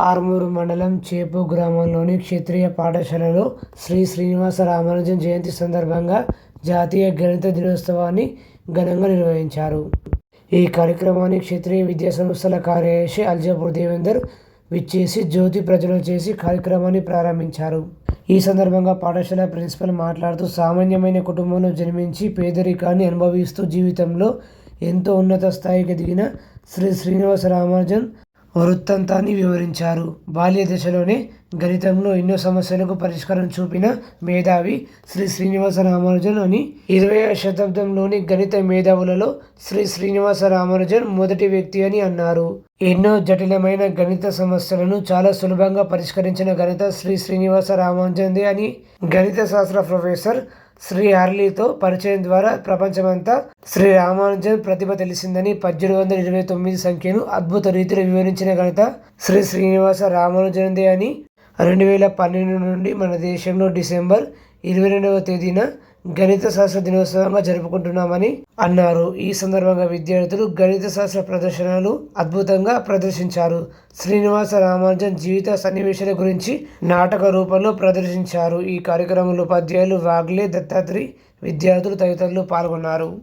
ఆర్మూరు మండలం చేపు గ్రామంలోని క్షత్రియ పాఠశాలలో శ్రీ శ్రీనివాస రామానుజన్ జయంతి సందర్భంగా జాతీయ గణిత దినోత్సవాన్ని ఘనంగా నిర్వహించారు. ఈ కార్యక్రమాన్ని క్షత్రియ విద్యా సంస్థల కార్యదర్శి అల్జాపూర్ దేవేందర్ విచ్చేసి జ్యోతి ప్రజలు చేసి కార్యక్రమాన్ని ప్రారంభించారు. ఈ సందర్భంగా పాఠశాల ప్రిన్సిపల్ మాట్లాడుతూ సామాన్యమైన కుటుంబంలో జన్మించి పేదరికాన్ని అనుభవిస్తూ జీవితంలో ఎంతో ఉన్నత స్థాయికి ఎదిగిన శ్రీ శ్రీనివాస రామానుజన్ వృత్తాంతాన్ని వివరించారు. బాల్య దశలోనే గణితంలో ఎన్నో సమస్యలకు పరిష్కారం చూపిన మేధావి శ్రీ శ్రీనివాస రామానుజన్ అని ఇరవై శతాబ్దంలోని గణిత మేధావులలో శ్రీ శ్రీనివాస రామానుజన్ మొదటి వ్యక్తి అని అన్నారు. ఎన్నో జటిలమైన గణిత సమస్యలను చాలా సులభంగా పరిష్కరించిన ఘనత శ్రీ శ్రీనివాస రామానుజన్దే అని గణిత శాస్త్ర ప్రొఫెసర్ శ్రీ హర్లీతో పరిచయం ద్వారా ప్రపంచమంతా శ్రీ రామానుజన్ ప్రతిభ తెలిసిందని పద్దెనిమిది వందల ఇరవై తొమ్మిది సంఖ్యను అద్భుత రీతిలో వివరించిన ఘనత శ్రీ శ్రీనివాస రామానుజన్దే అని రెండు వేల పన్నెండు నుండి మన దేశంలో డిసెంబర్ ఇరవై రెండవ తేదీన గణిత శాస్త్ర దినోత్సవంగా జరుపుకుంటున్నామని అన్నారు. ఈ సందర్భంగా విద్యార్థులు గణిత శాస్త్ర ప్రదర్శనలు అద్భుతంగా ప్రదర్శించారు. శ్రీనివాస రామానుజన్ జీవిత సన్నివేశాల గురించి నాటక రూపంలో ప్రదర్శించారు. ఈ కార్యక్రమంలో ఉపాధ్యాయులు వాగ్లే దత్తాత్రి విద్యార్థులు తదితరులు పాల్గొన్నారు.